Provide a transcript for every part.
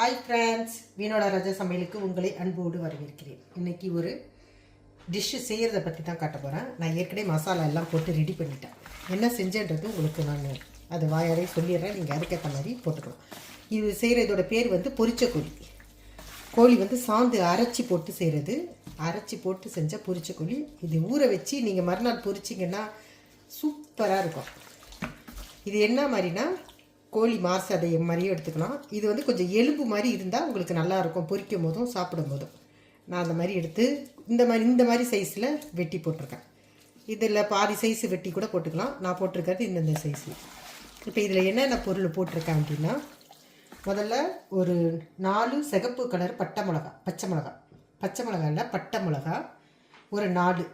Hi friends வீணோட ராஜா சமையலுக்கு உங்களை அன்போடு வரவேற்கிறேன். இன்னைக்கு ஒரு டிஷ்ஷு செய்கிறத பற்றி தான் காட்ட போகிறேன் நான் ஏற்கனவே மசாலா எல்லாம் போட்டு ரெடி பண்ணிட்டேன். என்ன செஞ்சேன்றது உங்களுக்கு நான் அது வாயாலே சொல்லிடுறேன். நீங்கள் அதுக்கேற்ற மாதிரி போட்டுக்கலாம். இது செய்கிற இதோட பேர் வந்து பொரிச்ச கோழி கோழி வந்து சாந்து அரைச்சி போட்டு செய்கிறது அரைச்சி போட்டு செஞ்ச பொரிச்ச கோழி இது ஊற வச்சு நீங்கள் மறுநாள் பொரிச்சிங்கன்னா சூப்பராக இருக்கும். இது என்ன மாதிரினா கோழி மாசு அதை மாதிரியும் எடுத்துக்கலாம். இது வந்து கொஞ்சம் எலும்பு மாதிரி இருந்தால் உங்களுக்கு நல்லாயிருக்கும் பொரிக்கும் போதும் சாப்பிடும் போதும். நான் அந்த மாதிரி எடுத்து இந்த மாதிரி இந்த மாதிரி சைஸில் வெட்டி போட்டிருக்கேன். இதில் பாதி சைஸ் வெட்டி கூட போட்டுக்கலாம். நான் போட்டிருக்கிறது இந்தந்த சைஸில் இப்போ இதில் என்னென்ன பொருள் போட்டிருக்கேன் அப்படின்னா முதல்ல ஒரு நாலு சிகப்பு கலர் பட்டை மிளகா பச்சை மிளகா. பச்சை மிளகாயில் பட்டை மிளகா. ஒரு நாலு.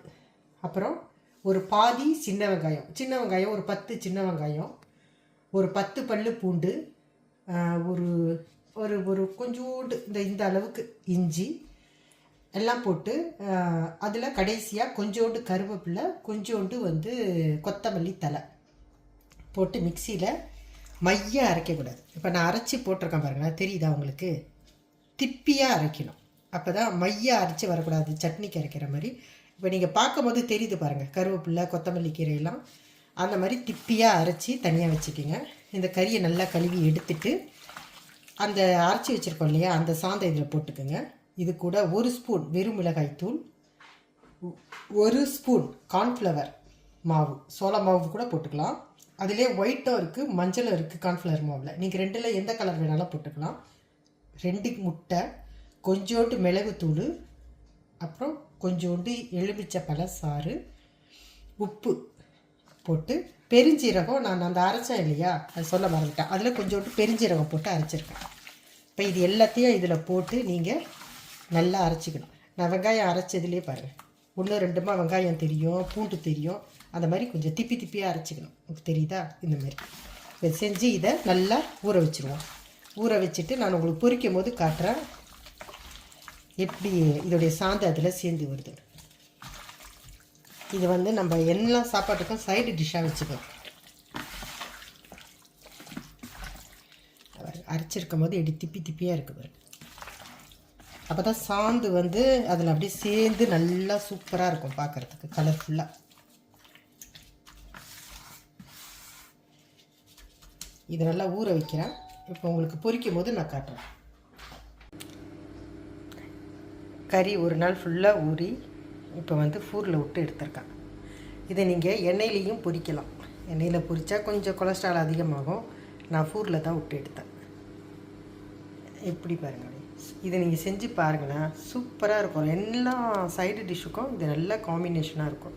அப்புறம் ஒரு பாதி சின்ன வெங்காயம். சின்ன வெங்காயம் ஒரு பத்து சின்ன வெங்காயம். ஒரு பத்து பல்லு பூண்டு ஒரு ஒரு ஒரு கொஞ்சோண்டு இந்த இந்த அளவுக்கு இஞ்சி எல்லாம் போட்டு அதில் கடைசியாக கொஞ்சோண்டு கருவேப்பிலை கொஞ்சோண்டு வந்து கொத்தமல்லி தலை போட்டு மிக்சியில் மைய அரைக்கக்கூடாது. இப்போ நான் அரைச்சி போட்டிருக்கேன் பாருங்களேன் தெரியுதா உங்களுக்கு? திப்பியாக அரைக்கணும். அப்போ தான் மைய அரைச்சி வரக்கூடாது சட்னிக்கு அரைக்கிற மாதிரி. இப்போ நீங்கள் பார்க்கும்போது தெரியுது பாருங்கள் கருவேப்பிலை கொத்தமல்லி கீரையெல்லாம் அந்த மாதிரி திப்பியாக அரைச்சி தனியாக வச்சுக்கிங்க. இந்த கறியை நல்லா கழுவி எடுத்துட்டு அந்த அரைச்சி வச்சுருக்கோம் இல்லையா அந்த சாந்தை இதில் போட்டுக்கோங்க. இது கூட ஒரு ஸ்பூன் வெறும் மிளகாய் தூள் ஒரு ஸ்பூன் கார்ன்ஃப்ளவர் மாவு சோள மாவு கூட போட்டுக்கலாம். அதிலே ஒயிட்டும் இருக்குது மஞ்சளும் இருக்குது கார்ன்ஃப்ளவர் மாவில். நீங்கள் ரெண்டில் எந்த கலர் வேணாலும் போட்டுக்கலாம். ரெண்டு முட்டை கொஞ்சோண்டு மிளகுத்தூள் அப்புறம் கொஞ்சோண்டு எலுமிச்சை பழ சாறு உப்பு போட்டு பெருஞ்சீரகம் நான் அந்த அரைச்சேன் இல்லையா? அது சொல்ல மறந்துட்டேன். அதில் கொஞ்சோண்டு பெருஞ்சீரகம் போட்டு அரைச்சிருக்கேன். இப்போ இது எல்லாத்தையும் இதில் போட்டு நீங்கள் நல்லா அரைச்சிக்கணும். நான் வெங்காயம் அரைச்சதுலேயே பாருங்கள் ஒன்று ரெண்டுமா வெங்காயம் தெரியும் பூண்டு தெரியும். அந்த மாதிரி கொஞ்சம் திப்பி திப்பியாக அரைச்சிக்கணும். உங்களுக்கு தெரியுதா? இந்த மாதிரி. இதை செஞ்சு இதை நல்லா ஊற வச்சுருவோம். ஊற வச்சுட்டு நான் உங்களுக்கு பொரிக்கும் போது காட்டுறேன். எப்படி இதோடைய சாந்து அதில் சேர்ந்து வருது இது வந்து நம்ம எல்லா சாப்பாட்டுக்கும் சைடு டிஷ்ஷாக வச்சுக்கலாம் அரைச்சிருக்கும் போது எடி திப்பி திப்பியாக இருக்குது அப்போ தான் சாந்து வந்து அதில் அப்படியே சேர்ந்து நல்லா சூப்பராக இருக்கும் பார்க்குறதுக்கு கலர்ஃபுல்லாக இது நல்லா ஊற வைக்கிறேன். இப்போ உங்களுக்கு பொரிக்கும் போது நான் காட்டுறேன். கறி ஒரு நாள் ஃபுல்லாக ஊறி இப்போ வந்து ஃபூரில் விட்டு எடுத்திருக்கேன். இதை நீங்கள் எண்ணெயிலையும் பொரிக்கலாம். எண்ணெயில் பொரித்தா கொஞ்சம் கொலஸ்ட்ரால் அதிகமாகும். நான் ஃபூரில் தான் விட்டு எடுத்தேன். எப்படி பாருங்கள் இதை நீங்கள் செஞ்சு பாருங்களேன். சூப்பராக இருக்கும். எல்லா சைடு டிஷ்ஷுக்கும் இது நல்ல காம்பினேஷனாக இருக்கும்.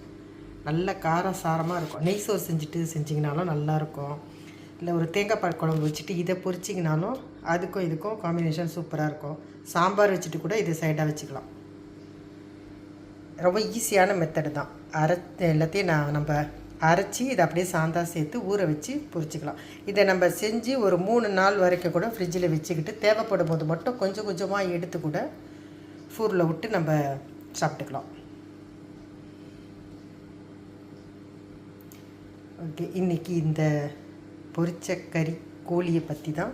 நல்ல காரம் சாரமாக இருக்கும். நெய் சோறு செஞ்சுட்டு செஞ்சிங்கனாலும் நல்லாயிருக்கும் இல்லை ஒரு தேங்காய் பால் குழம்பு வச்சுட்டு இதை பொரிச்சிங்கனாலும் அதுக்கும் இதுக்கும் காம்பினேஷன் சூப்பராக இருக்கும். சாம்பார் வச்சுட்டு கூட இதை சைடாக வச்சுக்கலாம். ரொம்ப ஈஸியான மெத்தடு தான். அரை எல்லாத்தையும் நான் நம்ம அரைச்சி இதை அப்படியே சாந்தா சேர்த்து ஊற வச்சு பொரிச்சிக்கலாம். இதை நம்ம செஞ்சு ஒரு மூணு நாள் வரைக்கும் கூட ஃப்ரிட்ஜில் வச்சுக்கிட்டு தேவைப்படும் போது மட்டும் கொஞ்சம் கொஞ்சமாக எடுத்து கூட ஃபூரில் விட்டு நம்ம சாப்பிட்டுக்கலாம். ஓகே இன்றைக்கி இந்த பொரிச்ச கறி கோழியை பற்றி தான்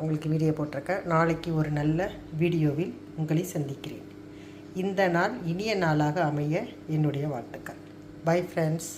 உங்களுக்கு வீடியோ போட்டிருக்கேன். நாளைக்கு ஒரு நல்ல வீடியோவில் உங்களை சந்திக்கிறேன். இந்த நாள் இனிய நாளாக அமைய என்னுடைய வாழ்த்துக்கள். Bye friends